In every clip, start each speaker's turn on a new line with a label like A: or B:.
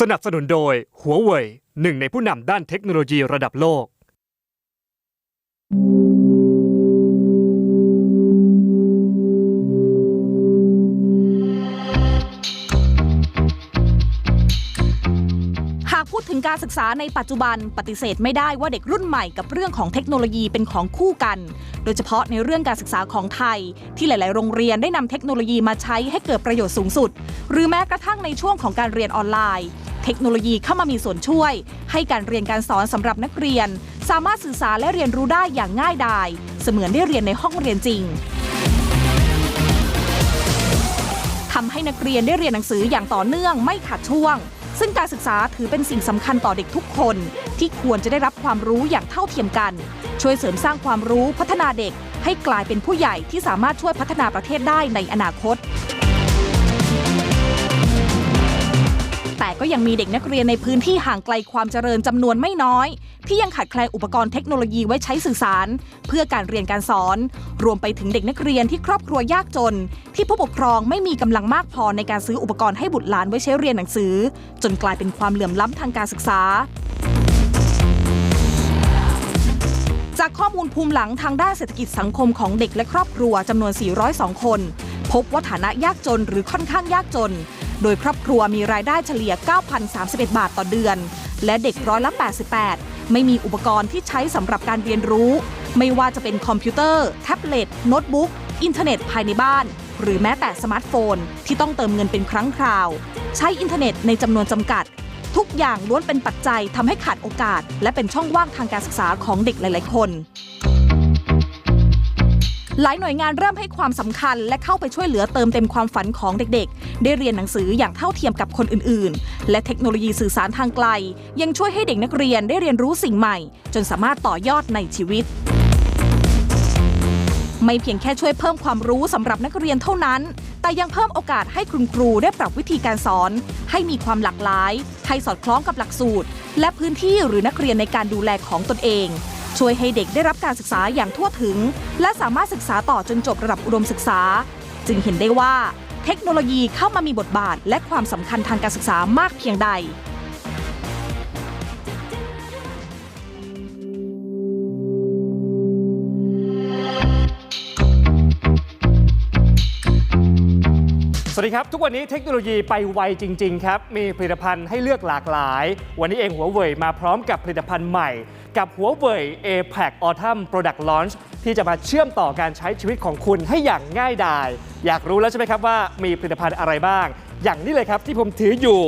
A: สนับสนุนโดยหัวเว่ยหนึ่งในผู้นำด้านเทคโนโลยีระดับโลก
B: หากพูดถึงการศึกษาในปัจจุบันปฏิเสธไม่ได้ว่าเด็กรุ่นใหม่กับเรื่องของเทคโนโลยีเป็นของคู่กัน โดยเฉพาะในเรื่องการศึกษาของไทย ที่หลาย ๆ โรงเรียนได้นำเทคโนโลยีมาใช้ให้เกิดประโยชน์สูงสุด หรือแม้กระทั่งในช่วงของการเรียนออนไลน์ เทคโนโลยีเข้ามามีส่วนช่วย ให้การเรียนการสอนสำหรับนักเรียน สามารถสื่อสารและเรียนรู้ได้อย่างง่ายดาย เสมือนได้เรียนในห้องเรียนจริงทำให้นักเรียนได้เรียนหนังสืออย่างต่อเนื่องไม่ขาดช่วง ซึ่งการศึกษาถือเป็นสิ่งสำคัญต่อเด็กทุกคน ที่ควรจะได้รับความรู้อย่างเท่าเทียมกัน ช่วยเสริมสร้างความรู้พัฒนาเด็ก ให้กลายเป็นผู้ใหญ่ที่สามารถช่วยพัฒนาประเทศได้ในอนาคต ก็ยังมีเด็กนักเรียนในพื้นที่ห่างไกลความเจริญจำนวนไม่น้อย ที่ยังขาดแคลนอุปกรณ์เทคโนโลยีไว้ใช้สื่อสาร เพื่อการเรียนการสอน รวมไปถึงเด็กนักเรียนที่ครอบครัวยากจน ที่ผู้ปกครองไม่มีกำลังมากพอในการซื้ออุปกรณ์ให้บุตรหลานไว้ใช้เรียนหนังสือ จนกลายเป็นความเหลื่อมล้ำทางการศึกษาจากข้อมูลภูมิหลังทางด้านเศรษฐกิจสังคมของเด็กและครอบครัวจำนวน 402 คน พบว่าฐานะยากจนหรือค่อนข้างยากจน โดยครอบครัวมีรายได้เฉลี่ย 9,031 บาทต่อเดือน และเด็กร้อยละ 88 ไม่มีอุปกรณ์ที่ใช้สำหรับการเรียนรู้ ไม่ว่าจะเป็นคอมพิวเตอร์ แท็บเล็ต โน้ตบุ๊ก อินเทอร์เน็ตภายในบ้าน หรือแม้แต่สมาร์ทโฟน ที่ต้องเติมเงินเป็นครั้งคราว ใช้อินเทอร์เน็ตในจำนวนจำกัด ทุกอย่างล้วนเป็นปัจจัยทำให้ขาดโอกาส และเป็นช่องว่างทางการศึกษาของเด็กหลาย ๆ คน หลายหน่วยงานเริ่มให้ความสำคัญ และเข้าไปช่วยเหลือเติมเต็มความฝันของเด็กๆ ได้เรียนหนังสืออย่างเท่าเทียมกับคนอื่นๆ และเทคโนโลยีสื่อสารทางไกล ยังช่วยให้เด็กนักเรียนได้เรียนรู้สิ่งใหม่ จนสามารถต่อยอดในชีวิตไม่เพียงแค่ช่วยเพิ่มความรู้สำหรับนักเรียนเท่านั้น แต่ยังเพิ่มโอกาสให้คุณครูได้ปรับวิธีการสอน ให้มีความหลากหลาย ให้สอดคล้องกับหลักสูตร และพื้นที่หรือนักเรียนในการดูแลของตนเอง ช่วยให้เด็กได้รับการศึกษาอย่างทั่วถึง และสามารถศึกษาต่อจนจบระดับอุดมศึกษา จึงเห็นได้ว่า เทคโนโลยีเข้ามามีบทบาทและความสำคัญทางการศึกษามากเพียงใด
A: สวัสดีครับ ทุกวันนี้เทคโนโลยีไปไวจริง ๆ ครับ มีผลิตภัณฑ์ให้เลือกหลากหลาย วันนี้เองหัวเว่ยมาพร้อมกับผลิตภัณฑ์ใหม่ กับหัวเว่ย APAC Autumn Product Launch ที่จะมาเชื่อมต่อการใช้ชีวิตของคุณให้อย่างง่ายดาย อยากรู้แล้วใช่ไหมครับว่ามีผลิตภัณฑ์อะไรบ้าง อย่างนี้เลยครับที่ผมถืออยู่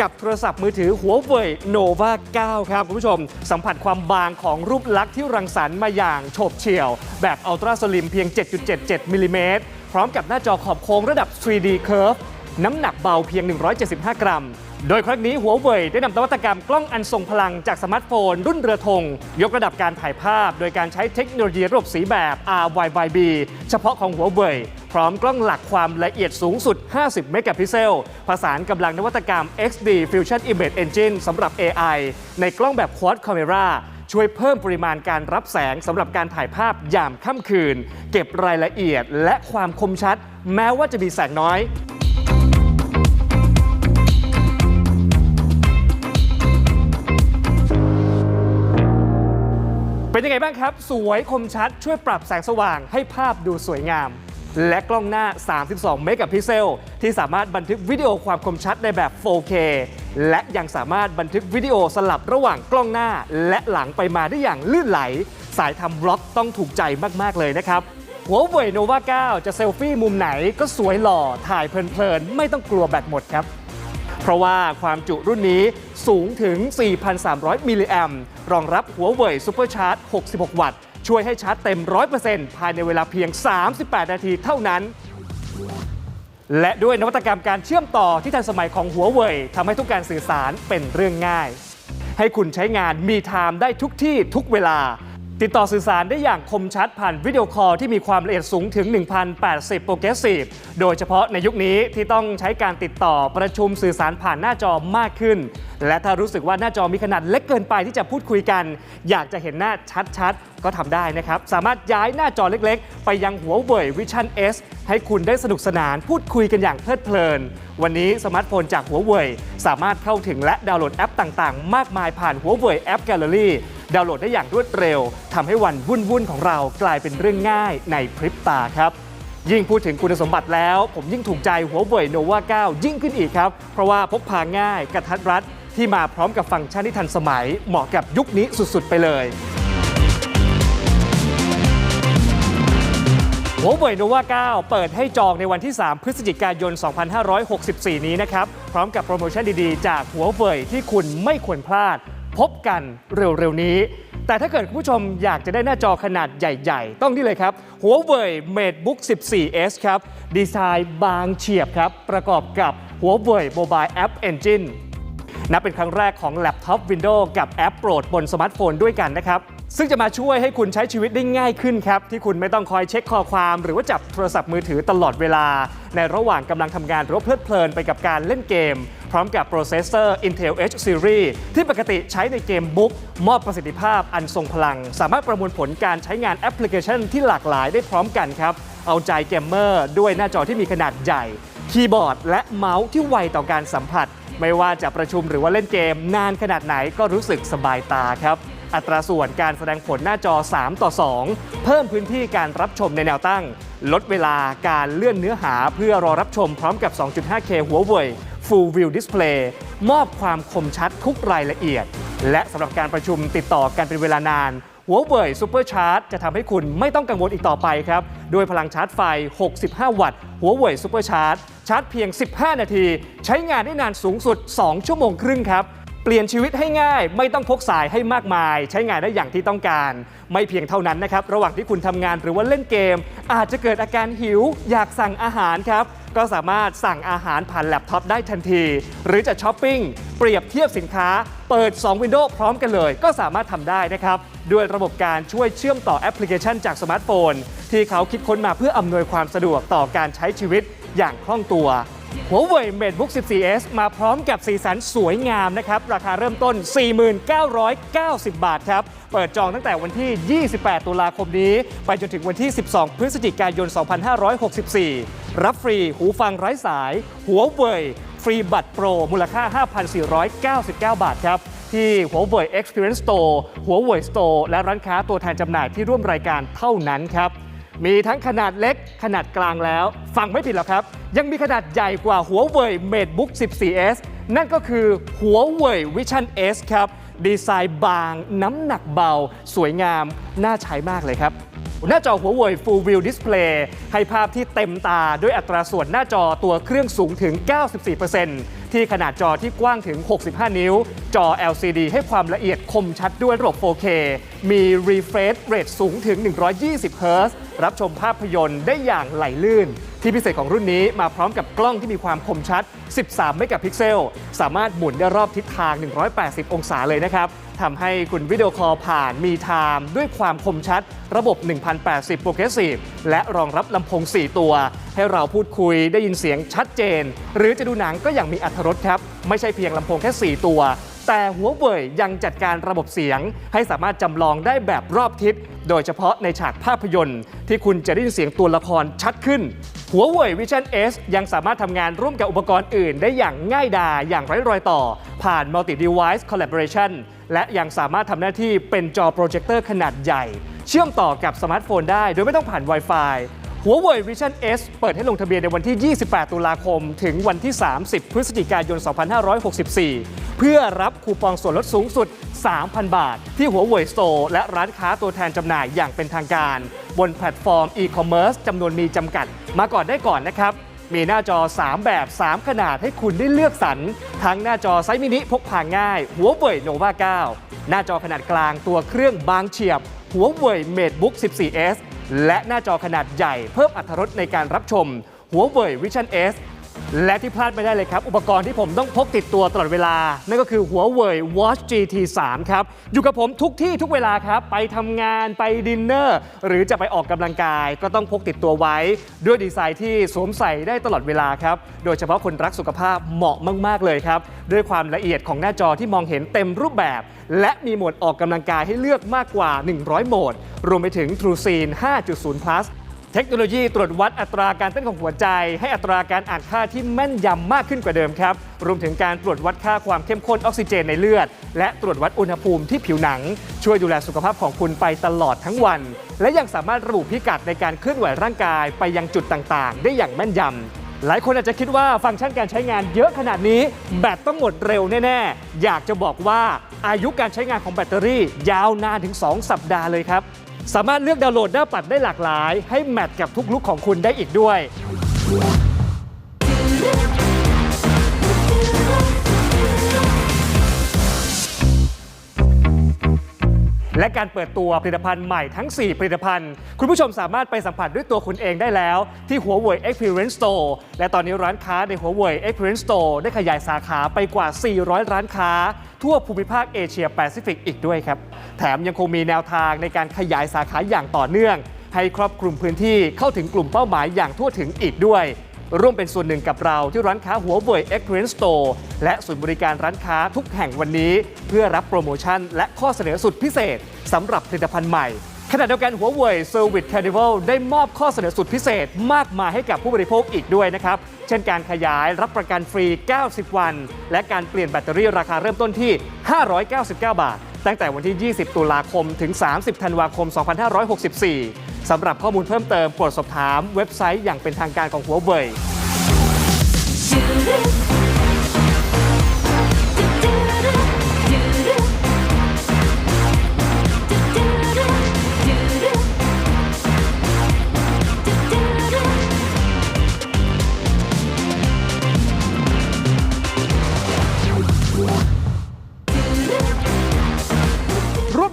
A: กับโทรศัพท์มือถือหัวเว่ย Nova 9 ครับ คุณผู้ชม สัมผัสความบางของรูปลักษณ์ที่รังสรรค์มาอย่างโฉบเฉี่ยว แบบอัลตราสลิมเพียง 7.77มิลลิเมตร พร้อมกับหน้าจอขอบโค้งระดับ 3D Curve น้ำหนักเบาเพียง 175 กรัม โดยครั้งนี้หัวเว่ยได้นำนวัตกรรมกล้องอันทรงพลังจากสมาร์ทโฟน รุ่นเรือธงยกระดับการถ่ายภาพ โดยการใช้เทคโนโลยีระบบสีแบบ RYYB เฉพาะของหัวเว่ยพร้อมกล้องหลักความละเอียดสูงสุด 50 เมกะพิกเซลผสานกำลังนวัตกรรม XD Fusion Image Engine สำหรับ AI ในกล้องแบบ Quad Camera ช่วยเพิ่มปริมาณการรับแสงสำหรับการถ่ายภาพยามค่ำคืน เก็บรายละเอียดและความคมชัด แม้ว่าจะมีแสงน้อย เป็นยังไงบ้างครับ สวยคมชัด ช่วยปรับแสงสว่างให้ภาพดูสวยงาม และกล้องหน้า 32 เมกะพิกเซล ที่สามารถบันทึกวิดีโอความคมชัดในแบบ 4K และยังสามารถบันทึกวิดีโอสลับระหว่างกล้องหน้า และหลังไปมาได้อย่างลื่นไหล สายทำบล็อกต้องถูกใจมาก ๆ เลยนะครับหัวเว่ยโนวา9จะเซลฟี่มุมไหนก็สวยหล่อถ่ายเพลินๆ ไม่ต้องกลัวแบตหมดครับ เพราะว่าความจุรุ่นนี้สูงถึง 4,300 มิลลิแอมรองรับหัวเว่ยซูเปอร์ชาร์จ 66 วัตต์ ช่วยให้ชาร์จเต็ม 100%ภายในเวลาเพียง 38 นาทีเท่านั้น และด้วยนวัตกรรมการเชื่อมต่อที่ทันสมัยของหัวเว่ยทำให้ทุกการสื่อสารเป็นเรื่องง่าย ให้คุณใช้งานมีไทม์ได้ทุกที่ทุกเวลา ติดต่อสื่อสารได้อย่างคมชัดผ่านวิดีโอคอลที่มีความละเอียดสูงถึง 1,080 โปรเกรสซีฟ โดยเฉพาะในยุคนี้ที่ต้องใช้การติดต่อประชุมสื่อสารผ่านหน้าจอมากขึ้น และถ้ารู้สึกว่าหน้าจอมีขนาดเล็กเกินไปที่จะพูดคุยกัน อยากจะเห็นหน้าชัดๆ ก็ทำได้นะครับ สามารถย้ายหน้าจอเล็กๆ ไปยังหัวเว่ย Vision S ให้คุณได้สนุกสนานพูดคุยกันอย่างเพลิดเพลิน วันนี้สมาร์ทโฟนจากหัวเว่ยสามารถเข้าถึงและดาวน์โหลดแอปต่างๆ มากมายผ่านหัวเว่ยแอปแกลเลอรี่ ดาวน์โหลดได้อย่างรวดเร็วทำให้วันวุ่นๆของเรากลายเป็นเรื่องง่ายในพริบตาครับ ยิ่งพูดถึงคุณสมบัติแล้ว ผมยิ่งถูกใจหัวเว่ยโนวา9 ยิ่งขึ้นอีกครับ เพราะว่าพกพาง่ายกระทัดรัดที่มาพร้อมกับฟังก์ชันที่ทันสมัย เหมาะกับยุคนี้สุดๆ ไปเลยหัวเว่ยโนวา9 เปิดให้จองในวันที่ 3 พฤศจิกายน 2564 นี้นะครับ พร้อมกับโปรโมชั่นดีๆ จากหัวเว่ยที่คุณไม่ควรพลาด พบกันเร็วๆนี้ แต่ถ้าเกิดคุณผู้ชมอยากจะได้หน้าจอขนาดใหญ่ๆ ต้องนี่เลยครับหัวเว่ย MateBook 14S ครับ ดีไซน์บางเฉียบครับ ประกอบกับหัวเว่ย Mobile App Engine นับเป็นครั้งแรกของแล็ปท็อป Windows กับแอปโปรดบนสมาร์ทโฟนด้วยกันนะครับ ซึ่งจะมาช่วยให้คุณใช้ชีวิตได้ง่ายขึ้นครับ ที่คุณไม่ต้องคอยเช็คข้อความ หรือว่าจับโทรศัพท์มือถือตลอดเวลา ในระหว่างกำลังทำงานหรือเพลิดเพลินไปกับการเล่นเกม พร้อมกับโปรเซสเซอร์ Intel H Series ที่ปกติใช้ในเกมบุ๊กมอบประสิทธิภาพอันทรงพลัง สามารถประมวลผลการใช้งานแอปพลิเคชันที่หลากหลายได้พร้อมกันครับเอาใจเกมเมอร์ด้วยหน้าจอที่มีขนาดใหญ่คีย์บอร์ดและเมาส์ที่ไวต่อการสัมผัส ไม่ว่าจะประชุมหรือว่าเล่นเกม นานขนาดไหนก็รู้สึกสบายตาครับ อัตราส่วนการแสดงผลหน้าจอ 3 ต่อ 2 เพิ่มพื้นที่การรับชมในแนวตั้ง ลดเวลาการเลื่อนเนื้อหาเพื่อรอรับชมพร้อมกับ 2.5K หัวเว่ย Full View Display มอบความคมชัดทุกรายละเอียด และสำหรับการประชุมติดต่อกันเป็นเวลานานหัวเว่ยซูเปอร์ชาร์จจะทำให้คุณไม่ต้องกังวลอีกต่อไปครับ ด้วยพลังชาร์จไฟ 65 วัตต์หัวเว่ยซูเปอร์ชาร์จชาร์จเพียง 15 นาที ใช้งานได้นานสูงสุด 2 ชั่วโมงครึ่งครับ เปลี่ยนชีวิตให้ง่าย ไม่ต้องพกสายให้มากมาย ใช้งานได้อย่างที่ต้องการ ไม่เพียงเท่านั้นนะครับ ระหว่างที่คุณทำงานหรือว่าเล่นเกม อาจจะเกิดอาการหิว อยากสั่งอาหารครับ ก็สามารถสั่งอาหารผ่านแล็ปท็อปได้ทันที หรือจะช้อปปิ้งเปรียบเทียบสินค้า เปิด 2 วินโดว์พร้อมกันเลย ก็สามารถทำได้นะครับ ด้วยระบบการช่วยเชื่อมต่อแอปพลิเคชันจากสมาร์ทโฟน ที่เขาคิดค้นมาเพื่ออำนวยความสะดวกต่อการใช้ชีวิตอย่างคล่องตัว หัวเว่ย MateBook 14S มาพร้อมกับสีสันสวยงามนะครับ ราคาเริ่มต้น 4990 บาทครับ เปิดจองตั้งแต่วันที่ 28 ตุลาคมนี้ ไปจนถึงวันที่ 12 พฤศจิกายน 2564 รับฟรีหูฟังไร้สาย หัวเว่ยฟรีบัตรโปร มูลค่า 5,499 บาทครับที่หัวเว่ย Experience Store หัวเว่ย Store และร้านค้าตัวแทนจำหน่ายที่ร่วมรายการเท่านั้นครับ มีทั้งขนาดเล็กขนาดกลางแล้ว ฟังไม่ผิดหรอกครับ ยังมีขนาดใหญ่กว่าหัวเว่ย MateBook 14S นั่นก็คือหัวเว่ย Vision S ครับ ดีไซน์บาง น้ำหนักเบา สวยงาม น่าใช้มากเลยครับ หน้าจอหัวเว่ย Full View Display ให้ภาพที่เต็มตาด้วยอัตราส่วนหน้าจอตัวเครื่องสูงถึง 94% ที่ขนาดจอที่กว้างถึง 65 นิ้ว จอ LCD ให้ความละเอียดคมชัดด้วยระบบ 4K มี refresh rate สูงถึง 120 Hz รับชมภาพยนตร์ได้อย่างไหลลื่น ที่พิเศษของรุ่นนี้มาพร้อมกับกล้องที่มีความคมชัด 13 เมกะพิกเซล สามารถหมุนได้รอบทิศทาง 180 องศาเลยนะครับ ทำให้คุณวิดีโอคอลผ่านมีไทม์ด้วยความคมชัด ระบบ 1080 Progressive และรองรับลำโพง 4 ตัว ให้เราพูดคุยได้ยินเสียงชัดเจน หรือจะดูหนังก็อย่างมีอรรถรสครับ ไม่ใช่เพียงลำโพงแค่ 4 ตัว แต่หัวเว่ยยังจัดการระบบเสียง ให้สามารถจำลองได้แบบรอบทิศ โดยเฉพาะในฉากภาพยนตร์ ที่คุณจะได้ยินเสียงตัวละครชัดขึ้นหัวเว่ย Vision S ยังสามารถทำงานร่วมกับอุปกรณ์อื่น ได้อย่างง่ายดายอย่างไร้รอยต่อ ผ่าน Multi Device Collaboration และยังสามารถทำหน้าที่เป็นจอโปรเจคเตอร์ขนาดใหญ่ เชื่อมต่อกับสมาร์ทโฟนได้ โดยไม่ต้องผ่าน Wi-Fi หัวเว่ย Vision S เปิดให้ลงทะเบียนในวันที่ 28 ตุลาคม ถึงวันที่ 30 พฤศจิกายน 2564 เพื่อรับคูปองส่วนลดสูงสุด 3,000 บาท ที่หัวเว่ยสโตร์และร้านค้าตัวแทนจำหน่ายอย่างเป็นทางการ บนแพลตฟอร์มอีคอมเมิร์ซจำนวนมีจำกัด มาก่อนได้ก่อนนะครับ มีหน้าจอ 3 แบบ 3 ขนาดให้คุณได้เลือกสรร ทั้งหน้าจอไซส์มินิพกพาง่าย หัวเว่ยโนวา9 หน้าจอขนาดกลางตัวเครื่องบางเฉียบ หัวเว่ยเมดบุ๊ก 14S และหน้าจอขนาดใหญ่เพิ่มอรรถรสในการรับชม หัวเว่ยวิชั่น S และที่พลาดไม่ได้เลยครับ อุปกรณ์ที่ผมต้องพกติดตัวตลอดเวลา นั่นก็คือหัวเว่ย Watch GT 3ครับ อยู่กับผมทุกที่ทุกเวลาครับ ไปทำงานไปดินเนอร์ หรือจะไปออกกำลังกาย ก็ต้องพกติดตัวไว้ ด้วยดีไซน์ที่สวมใส่ได้ตลอดเวลาครับ โดยเฉพาะคนรักสุขภาพเหมาะมาก ๆ เลยครับ ด้วยความละเอียดของหน้าจอที่มองเห็นเต็มรูปแบบ และมีโหมดออกกำลังกายให้เลือกมากกว่า 100 โหมด รวมไปถึง TrueScene 5.0 Plus เทคโนโลยีตรวจวัดอัตราการเต้นของหัวใจ ให้อัตราการอ่านค่าที่แม่นยำมากขึ้นกว่าเดิมครับ รวมถึงการตรวจวัดค่าความเข้มข้นออกซิเจนในเลือด และตรวจวัดอุณหภูมิที่ผิวหนัง ช่วยดูแลสุขภาพของคุณไปตลอดทั้งวัน และยังสามารถระบุพิกัดในการเคลื่อนไหวร่างกายไปยังจุดต่างๆ ได้อย่างแม่นยำหลายคนอาจจะคิดว่าฟังก์ชันการใช้งานเยอะขนาดนี้ แบตต้องหมดเร็วแน่ๆ อยากจะบอกว่าอายุการใช้งานของแบตเตอรี่ยาวนานถึง 2 สัปดาห์เลยครับ สามารถเลือกดาวน์โหลดหน้าปัดได้หลากหลาย ให้แมทกับทุกลุกของคุณได้อีกด้วย และการเปิดตัวผลิตภัณฑ์ใหม่ทั้ง 4 ผลิตภัณฑ์ คุณผู้ชมสามารถไปสัมผัสด้วยตัวคุณเองได้แล้วที่หัวเว่ย Experience Store และตอนนี้ร้านค้าในหัวเว่ย Experience Store ได้ขยายสาขาไปกว่า 400 ร้านค้า ทั่วภูมิภาคเอเชียแปซิฟิกอีกด้วยครับ แถมยังคงมีแนวทางในการขยายสาขาอย่างต่อเนื่อง ให้ครอบคลุมพื้นที่เข้าถึงกลุ่มเป้าหมายอย่างทั่วถึงอีกด้วย ร่วมเป็นส่วนหนึ่งกับเราที่ร้านค้าหัวเว่ย Experience Store และศูนย์บริการร้านค้าทุกแห่งวันนี้ เพื่อรับโปรโมชั่น และข้อเสนอสุดพิเศษสำหรับผลิตภัณฑ์ใหม่ขณะเดียวกันหัวเว่ย Service Carnival ได้มอบข้อเสนอสุดพิเศษมากมายให้กับผู้บริโภคอีกด้วยนะครับ เช่นการขยายรับประกันฟรี 90 วัน และการเปลี่ยนแบตเตอรี่ราคาเริ่มต้นที่ 599 บาท ตั้งแต่วันที่ 20 ตุลาคม ถึง 30 ธันวาคม 2564 สำหรับข้อมูลเพิ่มเติมโปรดสอบถามเว็บไซต์อย่างเป็นทางการของหัวเว่ย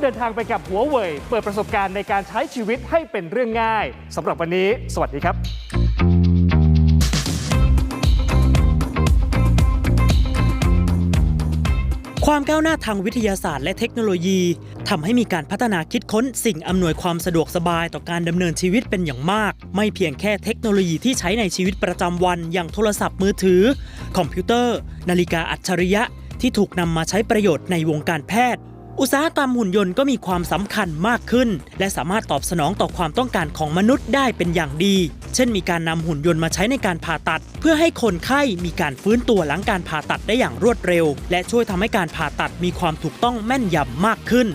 A: เดินทางไปกับหัวเว่ยเปิดประสบการณ์ในการใช้ชีวิตให้เป็นเรื่องง่ายสำหรับวันนี้ สวัสดีครับ
C: ความก้าวหน้าทางวิทยาศาสตร์และเทคโนโลยีทำให้มีการพัฒนาคิดค้นสิ่งอำนวยความสะดวกสบายต่อการดำเนินชีวิตเป็นอย่างมาก ไม่เพียงแค่เทคโนโลยีที่ใช้ในชีวิตประจำวัน อย่างโทรศัพท์มือถือ คอมพิวเตอร์ นาฬิกาอัจฉริยะ ที่ถูกนำมาใช้ประโยชน์ในวงการแพทย์ อุตสาหกรรมหุ่นยนต์ก็มีความสำคัญมากขึ้น และสามารถตอบสนองต่อความต้องการของมนุษย์ได้เป็นอย่างดี เช่นมีการนำหุ่นยนต์มาใช้ในการผ่าตัด เพื่อให้คนไข้มีการฟื้นตัวหลังการผ่าตัดได้อย่างรวดเร็ว และช่วยทำให้การผ่าตัดมีความถูกต้องแม่นยำมากขึ้น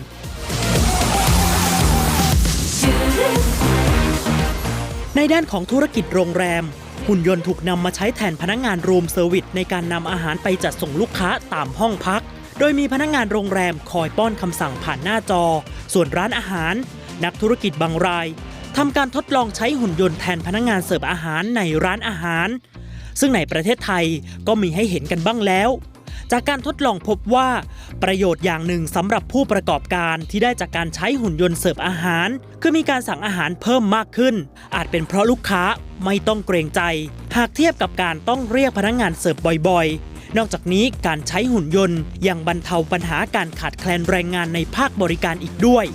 C: ในด้านของธุรกิจโรงแรม หุ่นยนต์ถูกนำมาใช้แทนพนักงานรูมเซอร์วิสในการนำอาหารไปจัดส่งลูกค้าตามห้องพัก โดยมีพนักงานโรงแรมคอยป้อนคำสั่งผ่านหน้าจอ ส่วนร้านอาหาร นักธุรกิจบางรายทำการทดลองใช้หุ่นยนต์แทนพนักงานเสิร์ฟอาหารในร้านอาหาร ซึ่งในประเทศไทยก็มีให้เห็นกันบ้างแล้ว จากการทดลองพบว่า ประโยชน์อย่างหนึ่งสำหรับผู้ประกอบการที่ได้จากการใช้หุ่นยนต์เสิร์ฟอาหาร คือมีการสั่งอาหารเพิ่มมากขึ้น อาจเป็นเพราะลูกค้าไม่ต้องเกรงใจ หากเทียบกับการต้องเรียกพนักงานเสิร์ฟบ่อยๆ นอกจากนี้การใช้หุ่นยนต์ยังบรรเทาปัญหาการขาดแคลนแรงงานในภาคบริการอีกด้วย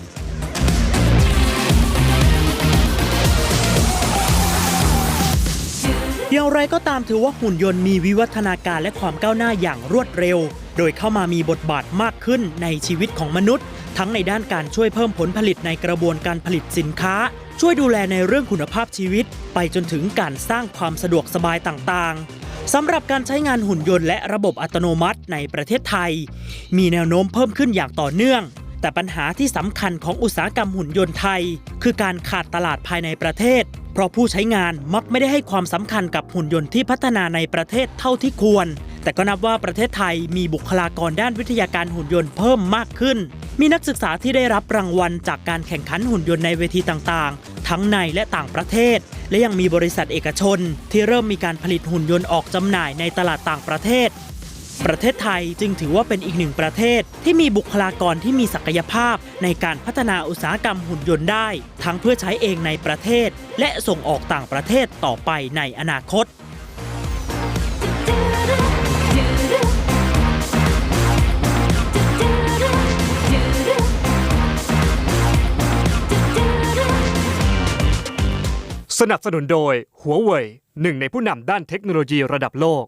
C: อย่างไรก็ตามถือว่าหุ่นยนต์มีวิวัฒนาการและความก้าวหน้าอย่างรวดเร็ว โดยเข้ามามีบทบาทมากขึ้นในชีวิตของมนุษย์ ทั้งในด้านการช่วยเพิ่มผลผลิตในกระบวนการผลิตสินค้า ช่วยดูแลในเรื่องคุณภาพชีวิต ไปจนถึงการสร้างความสะดวกสบายต่างๆ สำหรับการใช้งานหุ่นยนต์และระบบอัตโนมัติในประเทศไทย มีแนวโน้มเพิ่มขึ้นอย่างต่อเนื่อง แต่ปัญหาที่สำคัญของอุตสาหกรรมหุ่นยนต์ไทย คือการขาดตลาดภายในประเทศ เพราะผู้ใช้งานมักไม่ได้ให้ความสำคัญกับหุ่นยนต์ที่พัฒนาในประเทศเท่าที่ควร แต่ก็นับว่าประเทศไทยมีบุคลากรด้านวิทยาการหุ่นยนต์เพิ่มมากขึ้น มีนักศึกษาที่ได้รับรางวัลจากการแข่งขันหุ่นยนต์ในเวทีต่างๆ ทั้งในและต่างประเทศ และยังมีบริษัทเอกชน ที่เริ่มมีการผลิตหุ่นยนต์ออกจำหน่ายในตลาดต่างประเทศ ประเทศไทยจึงถือว่าเป็นอีกหนึ่งประเทศ ที่มีบุคลากรที่มีศักยภาพในการพัฒนาอุตสาหกรรมหุ่นยนต์ได้ ทั้งเพื่อใช้เองในประเทศ และส่งออกต่างประเทศต่อไปในอนาคต
A: สนับสนุนโดยหัวเว่ยหนึ่งในผู้นำด้านเทคโนโลยีระดับโลก